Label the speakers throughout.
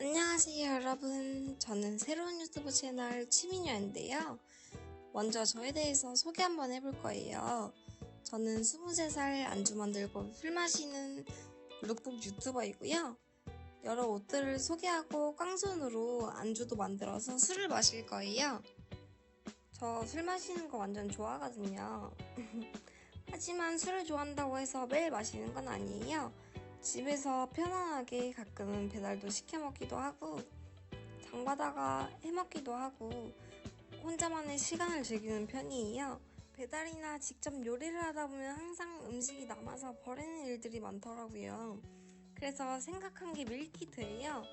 Speaker 1: 안녕하세요 여러분. 저는 새로운 유튜브 채널 취미녀인데요. 먼저 저에 대해서 소개 한번 해볼 거예요. 저는 23살 안주 만들고 술 마시는 룩북 유튜버이고요. 여러 옷들을 소개하고 깡손으로 안주도 만들어서 술을 마실 거예요. 저 술 마시는 거 완전 좋아하거든요. 하지만 술을 좋아한다고 해서 매일 마시는 건 아니에요 집에서 편안하게 가끔은 배달도 시켜 먹기도 하고 장바다가 해 먹기도 하고 혼자만의 시간을 즐기는 편이에요. 배달이나 직접 요리를 하다 보면 항상 음식이 남아서 버리는 일들이 많더라고요. 그래서 생각한 게 밀키트예요.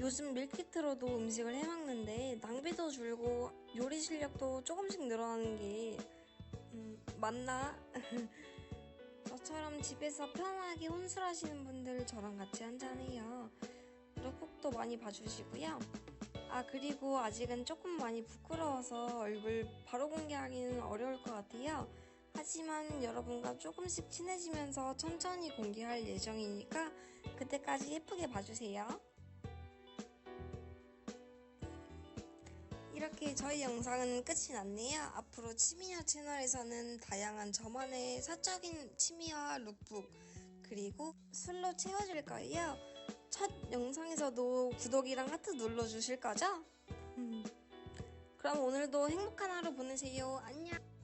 Speaker 1: 요즘 밀키트로도 음식을 해 먹는데 낭비도 줄고 요리 실력도 조금씩 늘어나는 게 음, 맞나? 저처럼 집에서 편안하게 혼술하시는 분들 저랑 같이 한잔해요. 룩북도 많이 봐주시고요. 아 그리고 아직은 조금 많이 부끄러워서 얼굴 바로 공개하기는 어려울 것 같아요. 하지만 여러분과 조금씩 친해지면서 천천히 공개할 예정이니까 그때까지 예쁘게 봐주세요. 이렇게 저희 영상은 끝이 났네요. 앞으로 취미녀 채널에서는 다양한 저만의 사적인 취미와 룩북 그리고 술로 채워줄 거예요. 첫 영상에서도 구독이랑 하트 눌러주실 거죠? 음. 그럼 오늘도 행복한 하루 보내세요. 안녕.